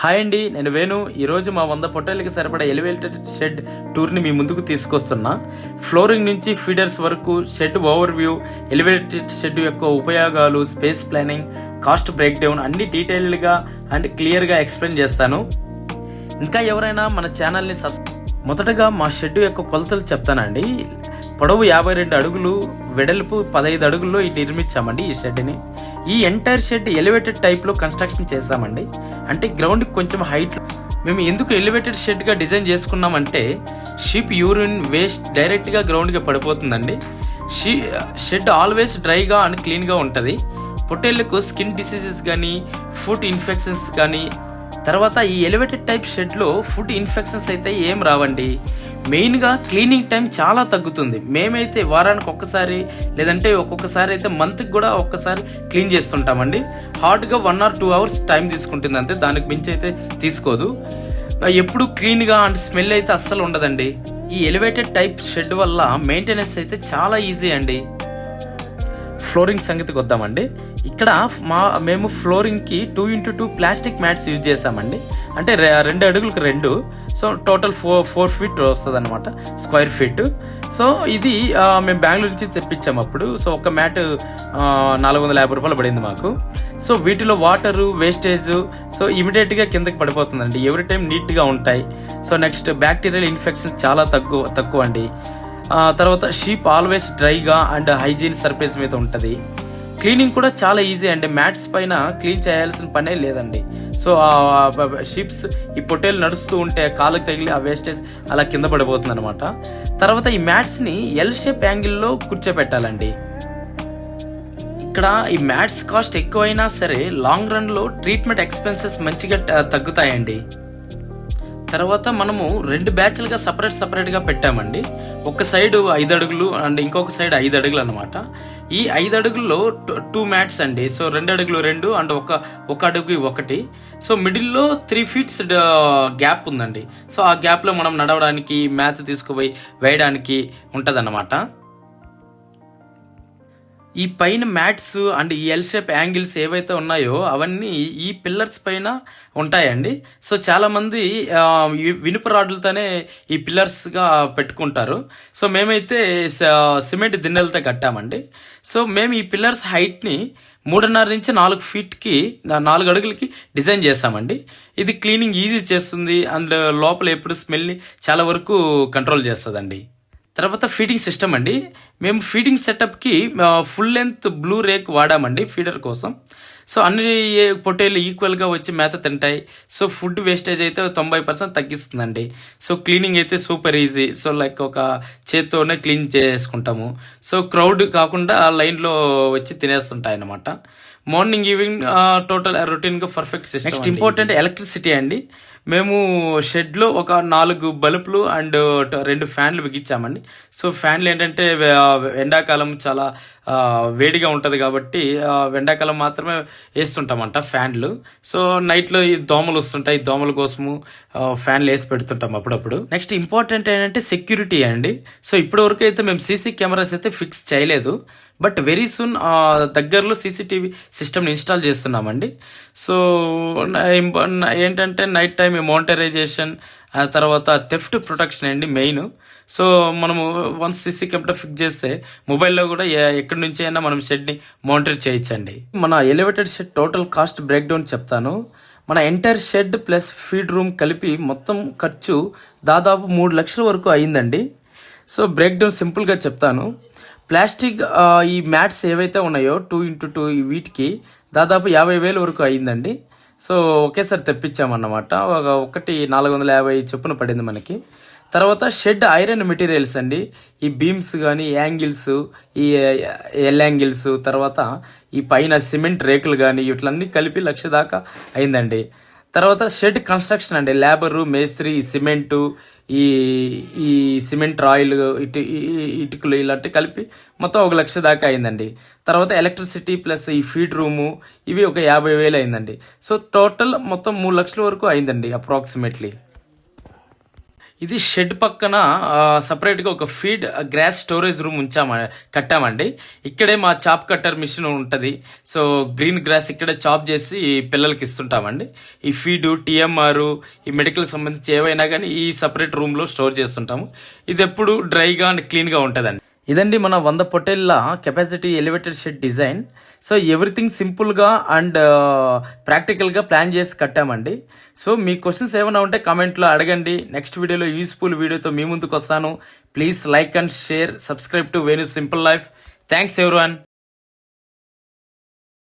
Hi అండి నేను వేణు. ఈరోజు మా వంద పొట్టేళ్ళకి సరిపడా ఎలివేటెడ్ షెడ్ టూర్ని మీ ముందుకు తీసుకొస్తున్నా. ఫ్లోరింగ్ నుంచి ఫీడర్స్ వరకు shed overview elevated shed యొక్క ఉపయోగాలు space planning cost break down అన్ని డీటెయిల్డ్గా అండ్ క్లియర్గా ఎక్స్ప్లెయిన్ చేస్తాను. ఇంకా ఎవరైనా మన ఛానల్ని సబ్ మొదటగా మా షెడ్ యొక్క కొలతలు చెప్తానండి. పొడవు యాభై రెండు అడుగులు వెడల్పు పదహైదు అడుగుల్లో ఇది నిర్మించామండి ఈ షెడ్ని ఈ ఎంటైర్ షెడ్ ఎలివేటెడ్ టైప్లో కన్స్ట్రక్షన్ చేశామండి. అంటే గ్రౌండ్ కొంచెం హైట్ మేము ఎందుకు ఎలివేటెడ్ షెడ్గా డిజైన్ చేసుకున్నామంటే షిప్ యూరిన్ వేస్ట్ డైరెక్ట్గా గ్రౌండ్గా పడిపోతుందండి. షీ షెడ్ ఆల్వేస్ డ్రైగా అండ్ క్లీన్గా ఉంటుంది. పొట్టేళ్ళకు స్కిన్ డిసీజెస్ కానీ ఫుడ్ ఇన్ఫెక్షన్స్ కానీ తర్వాత ఈ ఎలివేటెడ్ టైప్ షెడ్లో ఫుడ్ ఇన్ఫెక్షన్స్ అయితే ఏం రావండి? మెయిన్గా క్లీనింగ్ టైం చాలా తగ్గుతుంది. మేమైతే వారానికి ఒక్కసారి లేదంటే ఒక్కొక్కసారి అయితే మంత్కి కూడా ఒక్కసారి క్లీన్ చేస్తుంటామండి. హార్డ్గా one or two hours time తీసుకుంటుంది అంతే. దానికి మించి అయితే తీసుకోదు. ఎప్పుడు క్లీన్గా అండ్ స్మెల్ అయితే అస్సలు ఉండదండి. ఈ ఎలివేటెడ్ టైప్ షెడ్ వల్ల మెయింటెనెన్స్ అయితే చాలా ఈజీ అండి. ఫ్లోరింగ్ సంగతికి వద్దామండి. ఇక్కడ మా మేము ఫ్లోరింగ్కి two into two plastic mats use చేసామండి అంటే రెండు అడుగులకు రెండు. So total four four feet వస్తుంది అనమాట స్క్వేర్ ఫీట్. సో ఇది మేము బెంగళూరు నుంచి తెప్పించాము అప్పుడు. సో ఒక మ్యాట్ నాలుగు వందల యాభై రూపాయలు పడింది మాకు. సో వీటిలో వాటరు వేస్టేజ్ సో ఇమీడియట్గా కిందకి పడిపోతుందండి. ఎవ్రీ టైం నీట్గా ఉంటాయి. సో నెక్స్ట్ బ్యాక్టీరియల్ ఇన్ఫెక్షన్ చాలా తక్కువ తక్కువ అండి తర్వాత షీప్ ఆల్వేస్ డ్రైగా అండ్ హైజీన్ సర్ఫేస్ మీద ఉంటుంది. క్లీనింగ్ కూడా చాలా ఈజీ అండి మ్యాట్స్ పైన క్లీన్ చేయాల్సిన పనే లేదండి. సో ఆ ఈ పొట్టేలు నడుస్తూ ఉంటే కాళ్ళకి తగిలి ఆ వేస్టేజ్ అలా కింద పడిపోతుంది అనమాట తర్వాత ఈ మ్యాట్స్ని ఎల్ షేప్ యాంగిల్లో కూర్చోపెట్టాలండి. ఇక్కడ ఈ మ్యాట్స్ కాస్ట్ ఎక్కువైనా సరే లాంగ్ రన్లో ట్రీట్మెంట్ ఎక్స్పెన్సెస్ మంచిగా తగ్గుతాయండి. తర్వాత మనము రెండు బ్యాచ్లుగా సపరేట్ సపరేట్గా పెట్టామండి. ఒక సైడ్ ఐదు అడుగులు అండ్ ఇంకొక సైడ్ ఐదు అడుగులు అనమాట ఈ ఐదు అడుగుల్లో టూ మ్యాట్స్ అండి. సో రెండు అడుగులు రెండు అండ్ ఒక ఒక అడుగు ఒకటి. సో మిడిల్లో త్రీ ఫీట్స్ గ్యాప్ ఉందండి. సో ఆ గ్యాప్లో మనం నడవడానికి మ్యాథ్ తీసుకుపోయి వేయడానికి ఉంటుందన్నమాట. ఈ పైన మ్యాట్స్ అండ్ ఈ ఎల్ షేప్ యాంగిల్స్ ఏవైతే ఉన్నాయో అవన్నీ ఈ పిల్లర్స్ పైన ఉంటాయండి. సో చాలామంది వినుపు వినుప రాడ్లతోనే ఈ పిల్లర్స్గా పెట్టుకుంటారు. సో మేమైతే సిమెంట్ దిన్నెలతో కట్టామండి. సో మేము ఈ పిల్లర్స్ హైట్ని మూడున్నర నుంచి నాలుగు ఫీట్కి నాలుగు అడుగులకి డిజైన్ చేస్తామండి. ఇది క్లీనింగ్ ఈజీ చేస్తుంది. అండ్ లోపల ఎప్పుడు స్మెల్ని చాలా వరకు కంట్రోల్ చేస్తుందండి. తర్వాత ఫీడింగ్ సిస్టమ్ అండి. మేము ఫీడింగ్ సెటప్కి ఫుల్ లెంత్ బ్లూ రేక్ వాడామండి ఫీడర్ కోసం. సో అన్ని పొట్టేలు ఈక్వల్గా వచ్చి మేత తింటాయి. సో ఫుడ్ వేస్టేజ్ అయితే తొంభై పర్సెంట్ తగ్గిస్తుందండి. సో క్లీనింగ్ అయితే సూపర్ ఈజీ సో లైక్ ఒక చేత్తోనే క్లీన్ చేసుకుంటాము. సో క్రౌడ్ కాకుండా లైన్లో వచ్చి తినేస్తుంటాయి అన్నమాట మార్నింగ్ ఈవినింగ్ టోటల్ రొటీన్గా perfect system next important electricity అండి. మేము షెడ్లో ఒక నాలుగు బల్బులు అండ్ రెండు ఫ్యాన్లు బిగించామండి సో ఫ్యాన్లు ఏంటంటే ఎండాకాలం చాలా వేడిగా ఉంటుంది కాబట్టి ఎండాకాలం మాత్రమే వేస్తుంటామంట ఫ్యాన్లు. సో నైట్లో ఈ దోమలు వస్తుంటాయి. ఈ దోమల కోసము ఫ్యాన్లు వేసి పెడుతుంటాం అప్పుడప్పుడు. నెక్స్ట్ ఇంపార్టెంట్ ఏంటంటే సెక్యూరిటీ అండి. సో ఇప్పటి వరకు అయితే మేము సీసీ కెమెరాస్ అయితే ఫిక్స్ చేయలేదు. బట్ వెరీ సూన్ దగ్గరలో సీసీటీవీ సిస్టమ్ని ఇన్స్టాల్ చేస్తున్నామండి. సో ఏంటంటే నైట్ టైం మోనిటరైజేషన్ ఆ తర్వాత థెఫ్ట్ ప్రొటెక్షన్ అండి మెయిన్ సో మనము వన్స్ సీసీ కెమెరా ఫిక్స్ చేస్తే మొబైల్లో కూడా ఎక్కడి నుంచి అయినా మనం షెడ్ని మానిటర్ చేయొచ్చండి. మన elevated shed total cost break down చెప్తాను. మన entire shed plus feed room కలిపి మొత్తం ఖర్చు దాదాపు మూడు లక్షల వరకు అయిందండి. సో బ్రేక్ డౌన్ సింపుల్గా చెప్తాను. ప్లాస్టిక్ ఈ మ్యాట్స్ ఏవైతే ఉన్నాయో టూ ఇంటూ టూ వీటికి దాదాపు యాభై వేల వరకు అయిందండి. సో ఒకేసారి తెప్పించామన్నమాట. ఒక ఒకటి నాలుగు వందల యాభై చొప్పున పడింది మనకి. తర్వాత షెడ్ ఐరన్ మెటీరియల్స్ అండి. ఈ బీమ్స్ కానీ యాంగిల్స్ ఈ ఎల్ యాంగిల్స్ తర్వాత ఈ పైన సిమెంట్ రేకులు కానీ ఇట్లన్నీ కలిపి లక్ష దాకా అయిందండి. తర్వాత షెడ్ కన్స్ట్రక్షన్ అండి. లేబరు మేస్త్రి సిమెంటు ఈ ఈ సిమెంట్ రాయిల్ ఇటు ఇటుకలు ఇలాంటి కలిపి మొత్తం ఒక లక్ష దాకా అయిందండి. తర్వాత ఎలక్ట్రిసిటీ ప్లస్ ఈ ఫీడ్ రూము ఇవి ఒక యాభై వేలు అయిందండి. సో టోటల్ మొత్తం మూడు లక్షల వరకు అయిందండి అప్రాక్సిమేట్లీ. ఇది షెడ్ పక్కన సపరేట్గా ఒక ఫీడ్ గ్రాస్ స్టోరేజ్ రూమ్ ఉంచామ కట్టామండి. ఇక్కడే మా చాప్ కట్టర్ మిషన్ ఉంటుంది. సో గ్రీన్ గ్రాస్ ఇక్కడే చాప్ చేసి పిల్లలకి ఇస్తుంటామండి. ఈ ఫీడ్ టీఎంఆర్ ఈ మెడికల్ సంబంధించి ఏవైనా కానీ ఈ సపరేట్ రూమ్లో స్టోర్ చేస్తుంటాము. ఇది ఎప్పుడు డ్రైగా అండ్ క్లీన్గా ఉంటుందండి. ఇదండి మన వంద పొటేళ్ళ capacity elevated shed design so everything సింపుల్గా అండ్ ప్రాక్టికల్గా ప్లాన్ చేసి కట్టామండి. సో మీ క్వశ్చన్స్ ఏమైనా ఉంటే కామెంట్లో అడగండి. నెక్స్ట్ వీడియోలో యూస్ఫుల్ వీడియోతో మీ ముందుకు వస్తాను. Please like and share subscribe to Venu simple life thanks ఎవరి